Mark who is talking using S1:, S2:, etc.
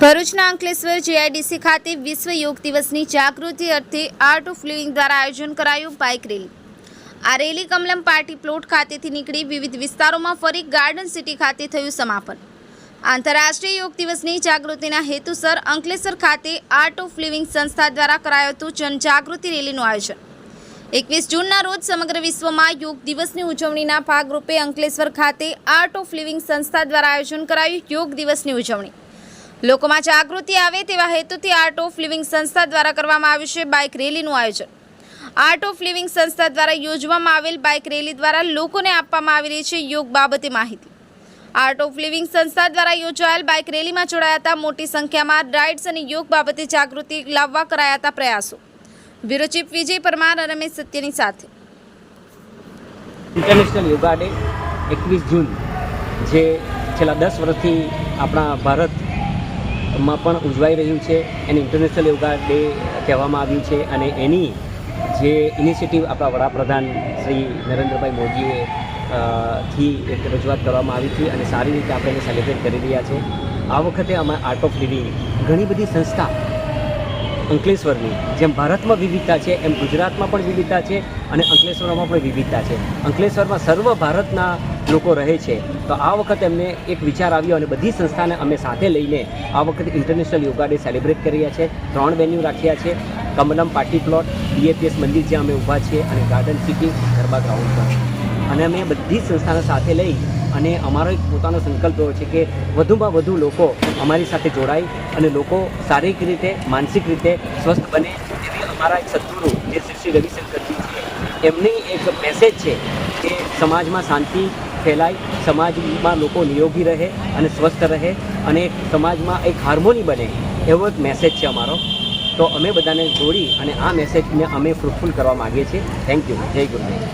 S1: ભરૂચના અંકલેશ્વર જીઆઈડીસી ખાતે વિશ્વ યોગ દિવસની જાગૃતિ અર્થે આર્ટ ઓફ લિવિંગ દ્વારા આયોજન કરાયું બાઇક રેલી આ રેલી કમલમ પાર્ટી પ્લોટ ખાતેથી નીકળી વિવિધ વિસ્તારોમાં ફરી ગાર્ડન સિટી ખાતે થયું સમાપન. આંતરરાષ્ટ્રીય યોગ દિવસની જાગૃતિના હેતુસર અંકલેશ્વર ખાતે આર્ટ ઓફ લિવિંગ સંસ્થા દ્વારા કરાયું હતું જનજાગૃતિ રેલીનું આયોજન. એકવીસ જૂનના રોજ સમગ્ર વિશ્વમાં યોગ દિવસની ઉજવણીના ભાગરૂપે અંકલેશ્વર ખાતે આર્ટ ઓફ લિવિંગ સંસ્થા દ્વારા આયોજન કરાયું યોગ દિવસની ઉજવણી. લોકોમાં જાગૃતિ આવે તેવા હેતુથી આર્ટ ઓફ લિવિંગ સંસ્થા દ્વારા કરવામાં આવ્યું છે બાઇક રેલીનું આયોજન. આર્ટ ઓફ લિવિંગ સંસ્થા દ્વારા યોજવામાં આવેલ બાઇક રેલી દ્વારા લોકોને આપવામાં આવી રહી છે યોગ બાબતે માહિતી. આર્ટ ઓફ લિવિંગ સંસ્થા દ્વારા યોજાયેલ બાઇક રેલીમાં જોડાયા હતા મોટી સંખ્યામાં રાઇડ્સ અને યોગ બાબતે જાગૃતિ લાવવા કરાયા પ્રયાસો. બ્યુરો વિજય પરમાર અને રમેશ સત્યની સાથે.
S2: ઇન્ટરનેશનલ યોગા ડે એકવીસ જૂન, જે છેલ્લા દસ વર્ષથી આપણા ભારતમાં પણ ઉજવાઈ રહ્યું છે. એને ઇન્ટરનેશનલ યોગા ડે કહેવામાં આવ્યું છે અને એની જે ઇનિશિયેટિવ આપણા વડાપ્રધાન શ્રી નરેન્દ્રભાઈ મોદીએ થી એક રજૂઆત કરવામાં આવી હતી અને સારી રીતે આપણે એને સેલિબ્રેટ કરી રહ્યા છે. આ વખતે અમે આર્ટ ઓફ લિવિંગ ઘણી બધી સંસ્થા અંકલેશ્વરની, જેમ ભારતમાં વિવિધતા છે, એમ ગુજરાતમાં પણ વિવિધતા છે અને અંકલેશ્વરમાં પણ વિવિધતા છે. અંકલેશ્વરમાં સર્વ ભારતના લોકો રહે છે. તો આ વખત એમને એક વિચાર આવ્યો અને બધી સંસ્થાને અમે સાથે લઈને આ વખતે ઇન્ટરનેશનલ યોગા ડે સેલિબ્રેટ કરી રહ્યા છે. ત્રણ વેન્યુ રાખ્યા છે. કમલમ પાર્ટી પ્લોટ બીએપીએસ મંદિર જ્યાં અમે ઊભા છીએ અને ગાર્ડન સિટી ગરબા ગ્રાઉન્ડ પર. અને અમે બધી સંસ્થાને સાથે લઈ અને અમારો એક પોતાનો સંકલ્પ એવો છે કે વધુમાં વધુ લોકો અમારી સાથે જોડાય અને લોકો શારીરિક રીતે, માનસિક રીતે સ્વસ્થ બને. એવી અમારા એક સદગુરુ જે શ્રી શ્રી રવિશંકરજી છે, એમની એક મેસેજ છે કે સમાજમાં શાંતિ ફેલાય, સમાજમાં લોકો નિરોગી રહે અને સ્વસ્થ રહે અને સમાજમાં એક હાર્મોની બને, એવો એક મેસેજ છે અમારો. તો અમે બધાને જોડી અને આ મેસેજને અમે ફ્રૂટફુલ કરવા માગીએ છીએ. થેન્ક યુ જય ગુરુદેવ.